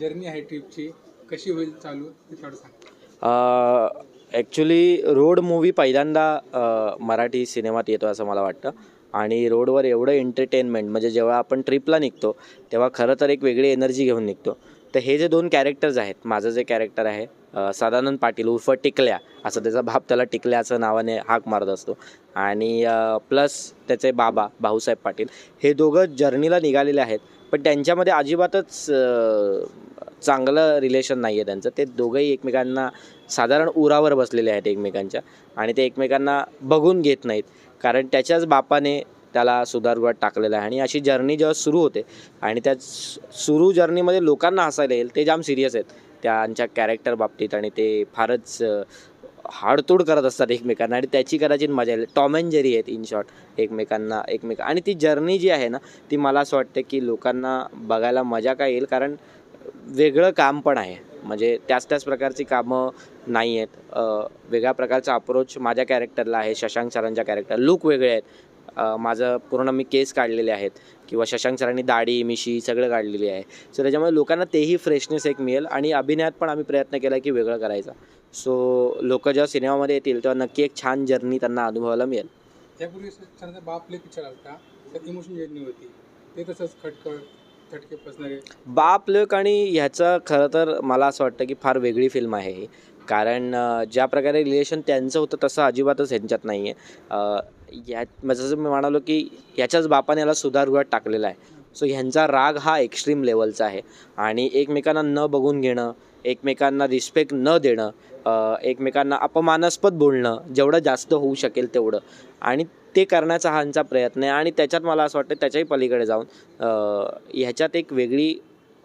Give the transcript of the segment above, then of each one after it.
Journey आहे ट्रिपची कशी होईल चालू ते थोडं सांग. ॲक्च्युली रोड मूवी पहिल्यांदा मराठी सिनेमात येतो असं मला वाटतं. आणि रोडवर एवढं एंटरटेनमेंट म्हणजे जेव्हा आपण ट्रिपला निघतो तेव्हा खरं तर एक वेगळी एनर्जी घेऊन निघतो. तर हे जे दोन कॅरेक्टर्स आहेत माझं जे कॅरेक्टर आहे सदानंद पाटील उर्फ टिकल्या असं त्याचा बाप त्याला टिकल्याचं नावाने हाक मारत असतो. आणि प्लस त्याचे बाबा भाऊसाहेब पाटील हे दोघं जर्नीला निघालेले आहेत पण त्यांच्यामध्ये अजिबातच चांगलं रिलेशन नाही आहे त्यांचं. ते दोघंही एकमेकांना साधारण उरावर बसलेले आहेत एकमेकांच्या आणि ते एकमेकांना बघून घेत नाहीत. कारण त्याच्याच बापाने त्याला सुधारगृहात टाकलेलं आहे. आणि अशी जर्नी जेव्हा सुरू होते आणि त्या सुरू जर्नीमध्ये लोकांना हसायला येईल ते जाम सिरियस आहेत. त्यांच्या कॅरेक्टर बाबतीत आणि ते फारच हाडतोड करत असतात एकमेकांना आणि त्याची कदाचित मजा येईल. टॉम अँड जेरी आहेत इन शॉर्ट एकमेकांना एकमेक आणि ती जर्नी जी आहे ना ती मला असं वाटतं की लोकांना बघायला मजा काय येईल कारण वेगळं काम पण आहे. म्हणजे त्याच त्याच प्रकारची कामं नाही आहेत वेगळ्या प्रकारचा अप्रोच माझ्या कॅरेक्टरला आहे शशांक सरांच्या कॅरेक्टर लुक वेगळे आहेत. माझं पूर्ण मी केस काढलेले आहेत. किंवा शशांक सरांनी दाढी मिशी सगळं काढलेली आहे. सो त्याच्यामुळे लोकांना तेही फ्रेशनेस एक मिळेल आणि अभिनयात पण आम्ही प्रयत्न केला की वेगळं करायचा. सो लोक जेव्हा सिनेमामध्ये येतील तेव्हा नक्की एक छान जर्नी त्यांना अनुभवायला मिळेल. त्यापूर्वी बाप पिक्चर होता इमोशन जर्नी होती. ते तसंच खटखट बाप लोक आणि ह्याचं खरं तर मला असं वाटतं की फार वेगळी फिल्म आहे. ही कारण ज्या प्रकारे रिलेशन त्यांचं होतं तसं अजिबातच ह्यांच्यात नाही आहे या जसं मी म्हणालो की ह्याच्याच बापाने याला सुधारगृहात टाकलेला आहे. सो ह्यांचा राग हा एक्स्ट्रीम लेवलचा आहे. आणि एकमेकांना न बघून घेणं एकमेकांना रिस्पेक्ट न देणं एकमेकांना अपमानास्पद बोलणं जेवढं जास्त होऊ शकेल तेवढं. आणि ते करण्याचा हा ह्यांचा प्रयत्न आहे. आणि त्याच्यात मला असं वाटतं त्याच्याही पलीकडे जाऊन ह्याच्यात एक वेगळी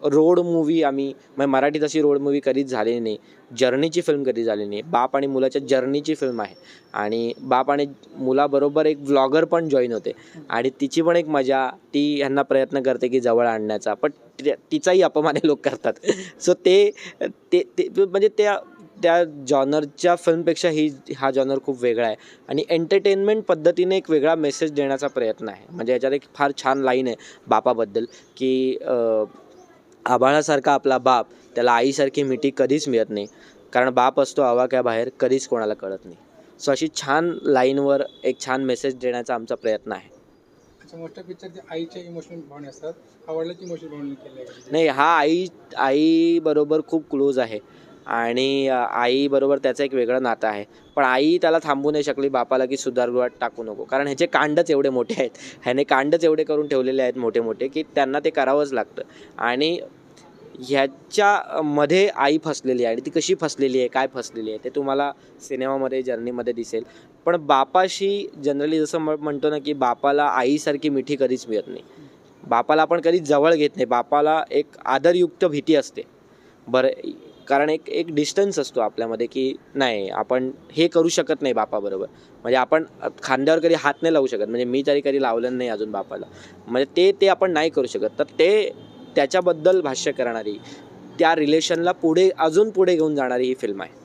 रोड मूवी आम्ही म्हणजे मराठीत अशी रोड मूवी कधीच झालेली नाही. जर्नीची फिल्म कधी झाली नाही. बाप आणि मुलाच्या जर्नीची फिल्म आहे. आणि बाप आणि मुलाबरोबर एक व्लॉगर पण जॉईन होते. आणि तिची पण एक मजा ती ह्यांना प्रयत्न करते की जवळ आणण्याचा. पण ति- तिचाही अपमान लोक करतात. सो ते ते ते- म्हणजे त्या त्या जॉनरच्या फिल्मपेक्षा ही हा जॉनर खूप वेगळा आहे. आणि एंटरटेनमेंट पद्धतीने एक वेगळा मेसेज देण्याचा प्रयत्न आहे. म्हणजे याच्यात एक फार छान लाईन आहे बापाबद्दल की अं, आभाळासारखा आपला बाप त्याला आईसारखी मिठी कधीच मिळत नाही. कारण बाप असतो आवाक्याबाहेर कधीच कोणाला कळत नाही. सो अशी छान लाईनवर एक छान मेसेज देण्याचा आमचा प्रयत्न इमोशनल भावने असतात. इमोशनल भावने आहे नाही हा आई आईबरोबर खूप क्लोज आहे. आणि आईबरोबर त्याचं एक वेगळं नातं आहे. पण आई त्याला थांबू नाही शकली बापाला की सुधारगृहात टाकू नको. कारण ह्याचे कांडच एवढे मोठे आहेत. ह्याने कांडच एवढे करून ठेवलेले आहेत मोठे मोठे की त्यांना ते करावंच लागतं. आणि ह्याच्यामध्ये आई फसलेली आहे आणि ती कशी फसलेली आहे काय फसलेली आहे ते तुम्हाला सिनेमामध्ये जर्नीमध्ये दिसेल. पण बापाशी जनरली जसं म्हणतो ना की बापाला आईसारखी मिठी कधीच मिळत नाही. बापाला आपण कधीच जवळ घेत नाही. बापाला एक आदरयुक्त भीती असते. बरं कारण एक एक डिस्टन्स असतो आपल्यामध्ये की नाही आपण हे करू शकत नाही बापाबरोबर. म्हणजे आपण खांद्यावर कधी हात नाही लावू शकत. म्हणजे मी तरी कधी लावलं नाही अजून बापाला. म्हणजे ते ते आपण नाही करू शकत. तर ते त्याच्याबद्दल भाष्य करणारी त्या रिलेशनला पुढे अजून पुढे घेऊन जाणारी ही फिल्म आहे.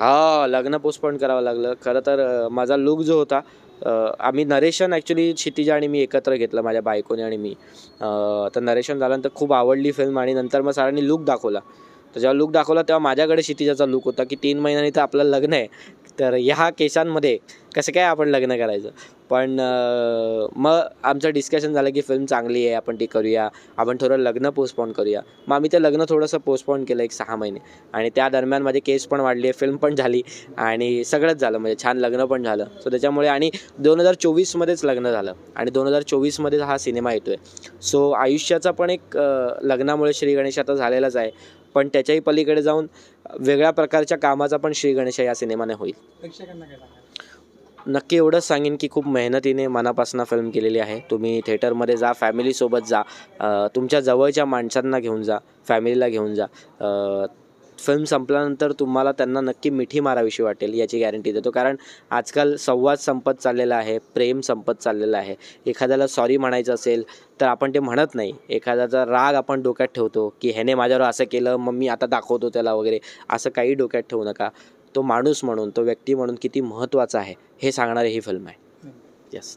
हा लग्न पोस्टपोन करावं लागलं. खरं तर माझा लुक जो होता आम्ही नरेशन ॲक्च्युली क्षितिजा आणि मी एकत्र घेतलं माझ्या बायकोने आणि मी. तर नरेशन झाल्यानंतर खूप आवडली फिल्म आणि नंतर मग सरांनी लुक दाखवला. तर जेव्हा लुक दाखवला तेव्हा माझ्याकडे क्षितिजाचा लुक होता की तीन महिन्यांनी तर आपलं लग्न आहे. तर ह्या केसांमध्ये कसं काय आपण लग्न करायचं? पण मग आमचं डिस्कशन झालं की फिल्म चांगली आहे आपण ती करूया. आपण थोडं लग्न पोस्टपोन करूया. मग आम्ही ते लग्न थोडंसं पोस्टपोन केलं एक सहा महिने. आणि त्या दरम्यान माझी केस पण वाढली आहे फिल्म पण झाली आणि सगळंच झालं. म्हणजे छान लग्न पण झालं. सो त्याच्यामुळे आणि दोन हजार चोवीसमध्येच लग्न झालं. आणि दोन हजार चोवीसमध्येच हा सिनेमा येतो आहे सो आयुष्याचा पण एक लग्नामुळे श्री गणेश आता झालेलाच आहे. पण त्याच्याही पलीकडे जाऊन वेगळ्या प्रकारच्या कामाचा पण श्री गणेश या सिनेमाने होईल. नक्की एवढंच सांगेन की खूप मेहनतीने मनापासून फिल्म केलेली आहे. तुम्ही थिएटरमध्ये जा फॅमिलीसोबत जा तुमच्या जवळच्या माणसांना घेऊन जा फॅमिलीला घेऊन जा. फिल्म संपल्यानंतर तुम्हाला त्यांना नक्की मिठी मारावीशी वाटेल याची गॅरंटी देतो. कारण आजकाल संवाद संपत चाललेला आहे प्रेम संपत चाललेला आहे. एखाद्याला सॉरी म्हणायचं असेल तर आपण ते म्हणत नाही. एखाद्याचा राग आपण डोक्यात ठेवतो की ह्याने माझ्यावर असं केलं मग मी आता दाखवतो त्याला वगैरे. असं काही डोक्यात ठेवू नका. तो माणूस म्हणून तो व्यक्ती म्हणून किती महत्त्वाचा आहे हे सांगणारी ही फिल्म आहे. येस